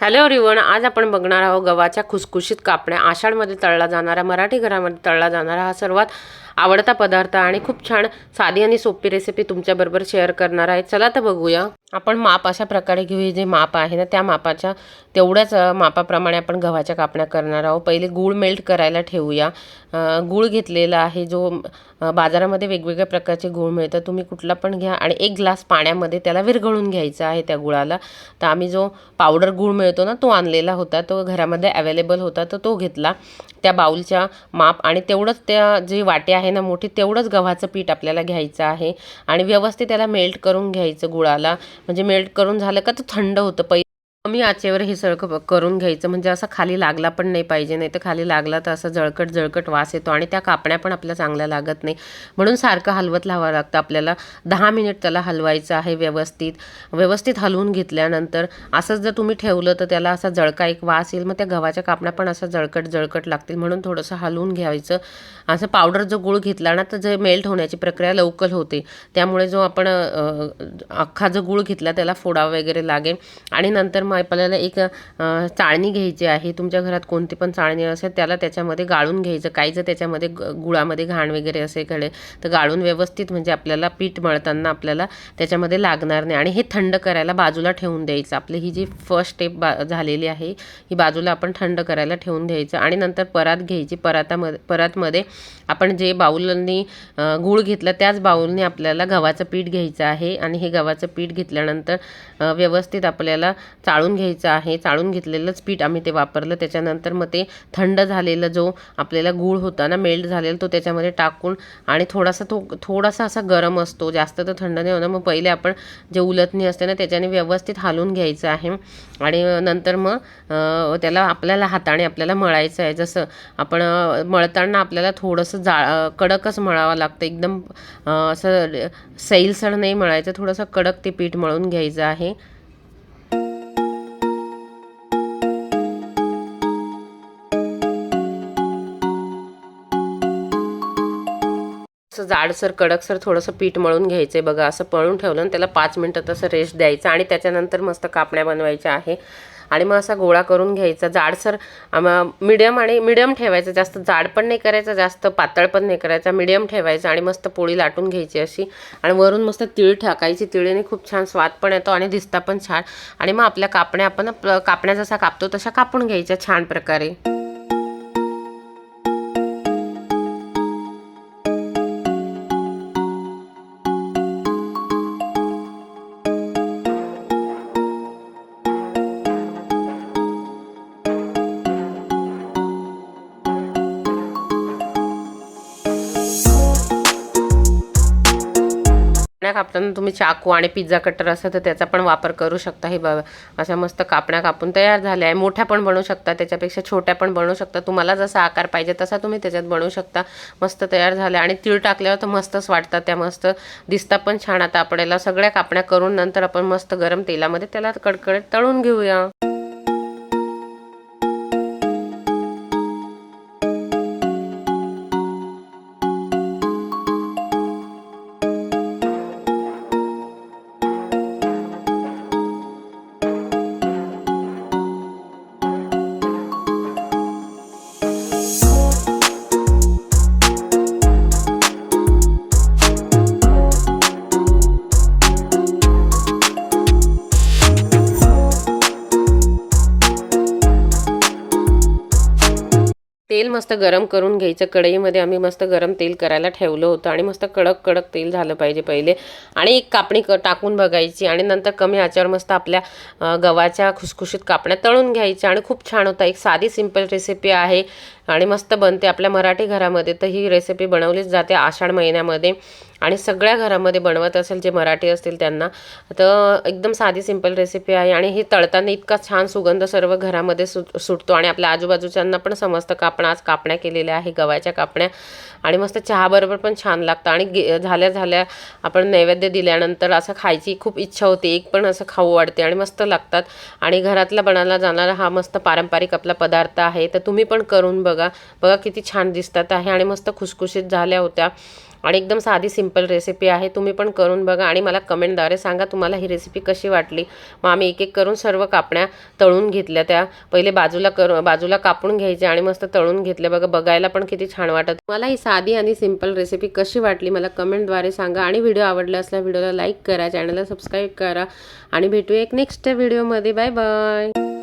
Hello Rivona आज आपण बघणार आहोत गव्हाच्या खुसखुशीत कापण्या. आषाढमध्ये तळला जाणारा मराठी घरामध्ये तळला जाणारा हा सर्वात आवडता पदार्थ आणि खूप छान साधी आणि सोपी रेसिपी तुमच्याबरोबर शेअर करणार आहे. चला तर बघूया. आपण माप अशा प्रकारे घेऊ जे माप आहे ना त्या मापाच्या तेवढ्याच मापाप्रमाणे आपण गव्हाच्या कापण्या करणार आहोत. पहिले गूळ मेल्ट करायला ठेवूया. गूळ घेतलेला आहे जो बाजारामध्ये वेगवेगळ्या प्रकारचे गूळ मिळतात. तुम्ही कुठला पण घ्या आणि एक ग्लास पाण्यामध्ये त्याला विरघळून घ्यायचा आहे त्या गुळाला. तर आम्ही जो पावडर गूळ मिळतो ना तो आणलेला होता. तो घरामध्ये अवेलेबल होता तर तो घेतला. त्या बाऊलच्या माप आणि तेवढंच त्या जे वाटे आहे ना मोठी तेवढंच गव्हाचं पीठ आपल्याला घ्यायचं आहे. आणि व्यवस्थित त्याला मेल्ट करून घ्यायचं गुळाला. म्हणजे मेल्ट करून झालं का तो थंड होतं. पै कमी आचेवर हे सगळं करून घ्यायचं. म्हणजे असा खाली लागला पण नाही पाहिजे नाही तर खाली लागला तर असा जळकट जळकट वास येतो आणि त्या कापण्या पण आपल्या चांगल्या लागत नाही. म्हणून सारखं हलवत लावावं लागतं आपल्याला. दहा मिनिट त्याला हलवायचं आहे व्यवस्थित. व्यवस्थित हलवून घेतल्यानंतर असंच जर तुम्ही ठेवलं तर त्याला असा जळका एक वास येईल. मग त्या गव्हाच्या कापण्या पण असं जळकट जळकट लागतील. म्हणून थोडंसं हलवून घ्यायचं. असं पावडर जो गुळ घेतला ना तर जे मेल्ट होण्याची प्रक्रिया लवकर होते. त्यामुळे जो आपण अख्खा जो गुळ घेतला त्याला फोडा वगैरे लागेल. आणि नंतर मग आपल्याला एक चाळणी घ्यायची आहे तुमच्या घरात कोणती पण चाळणी असेल त्याला त्याच्यामध्ये गाळून घ्यायचं. काही जर त्याच्यामध्ये ग- गुळामध्ये घाण वगैरे असे कडे तर गाळून व्यवस्थित म्हणजे आपल्याला पीठ मळताना आपल्याला त्याच्यामध्ये लागणार नाही. आणि हे थंड करायला बाजूला ठेवून द्यायचं. आपली ही जी फर्स्ट स्टेप बा झालेली आहे ही बाजूला आपण थंड करायला ठेवून द्यायचं. आणि नंतर परात घ्यायची. परातामध्ये परातमध्ये आपण जे बाऊलनी गूळ घेतला त्याच बाऊलने आपल्याला गव्हाचं पीठ घ्यायचं आहे. आणि हे गव्हाचं पीठ घेतल्यानंतर व्यवस्थित आपल्याला चाळ चाळून घ्यायचं आहे. चाळून घेतलेलंच पीठ आम्ही ते वापरलं. त्याच्यानंतर मग ते थंड झालेला जो आपल्याला गूळ होता ना मेल्ट झालेला तो त्याच्यामध्ये टाकून आणि थोडासा तो थोडासा असा गरम असतो. जास्त तर थंड नाही होणार. मग पहिले आपण जे उलटणी असते ना त्याच्याने व्यवस्थित हालून घ्यायचं आहे. आणि नंतर मग त्याला आपल्याला हाताने आपल्याला मळायचं आहे. जसं आपण मळताना आपल्याला थोडंसं जा कडकच मळावं लागतं. एकदम असं सैलसर नाही मळायचं. थोडंसं कडक ते पीठ मळून घ्यायचं आहे. असं जाडसर कडकसर थोडंसं पीठ मळून घ्यायचं आहे बघा असं पळून ठेवलं आणि त्याला पाच मिनटं तसं रेस्ट द्यायचं आणि त्याच्यानंतर मस्त कापण्या बनवायच्या आहे. आणि मग असा गोळा करून घ्यायचा. जाडसर मिडियम आणि मिडियम ठेवायचं. जास्त जाड पण नाही करायचं जास्त पातळ पण नाही करायचा. मिडियम ठेवायचं आणि मस्त पोळी लाटून घ्यायची अशी. आणि वरून मस्त तीळ टाकायची. तिळीने खूप छान स्वाद पण येतो आणि दिसता पण छान. आणि मग आपल्या कापण्या आपण कापण्या जसा कापतो तशा कापून घ्यायच्या छान प्रकारे. कापण्या कापताना तुम्ही चाकू आणि पिझ्झा कटर असं तर त्याचा पण वापर करू शकता. हे बाबा अशा मस्त कापण्या कापून तयार झाल्या आहे. मोठ्या पण बनवू शकता त्याच्यापेक्षा छोट्या पण बनवू शकता. तुम्हाला जसा आकार पाहिजे तसा तुम्ही त्याच्यात बनवू शकता. मस्त तयार झाल्या आणि तीळ टाकल्यावर तर मस्तच वाटतात. त्या मस्त दिसता पण छान. आता आपल्याला सगळ्या कापण्या करून नंतर आपण मस्त गरम तेलामध्ये त्याला कडकडीत तळून घेऊया. तेल मस्त गरम करून घ्यायचं. कढईमध्ये आम्ही मस्त गरम तेल करायला ठेवलं होतं आणि मस्त कडक कडक तेल झालं पाहिजे पहिले. आणि एक कापणी क टाकून बघायची आणि नंतर कमी आच्यावर मस्त आपल्या गव्हाच्या खुसखुशीत कापण्या तळून घ्यायच्या. आणि खूप छान होता. एक साधी सिंपल रेसिपी आहे आणि मस्त बनते आपल्या मराठी घरामध्ये. तर ही रेसिपी बनवलीच जाते आषाढ महिन्यामध्ये. आणि सगळ्या घरामध्ये बनवत असेल जे मराठी असतील त्यांना. तर एकदम साधी सिंपल रेसिपी आहे आणि ही तळताना इतका छान सुगंध सर्व घरामध्ये सुट सुटतो. आणि आपल्या आजूबाजूच्यांना पण समजतं का आपण आज कापण्या केलेल्या आहे गव्हाच्या कापण्या. आणि मस्त चहाबरोबर पण छान लागतं. आणि गे झाल्या झाल्या आपण नैवेद्य दिल्यानंतर असं खायची खूप इच्छा होते. एक पण असं खाऊ वाटते आणि मस्त लागतात. आणि घरातला बनवला जाणारा हा मस्त पारंपरिक आपला पदार्थ आहे. तर तुम्ही पण करून बघा. बघा किती छान दिसतात आहे आणि मस्त खुसखुशीत झाल्या होत्या. आणि एकदम साधी सिंपल रेसिपी आहे. तुम्ही पण करून बघा आणि मला कमेंटद्वारे सांगा तुम्हाला ही रेसिपी कशी वाटली. मग आम्ही एक एक करून सर्व कापण्या तळून घेतल्या त्या. पहिले बाजूला कर बाजूला कापून घ्यायच्या आणि मस्त तळून घेतल्या. बघा बघायला पण किती छान वाटत. मला ही साधी आणि सिंपल रेसिपी कशी वाटली मला कमेंटद्वारे सांगा. आणि व्हिडिओ आवडला असला व्हिडिओला लाईक करा चॅनलला सबस्क्राईब करा. आणि भेटूया एक नेक्स्ट व्हिडिओमध्ये बाय बाय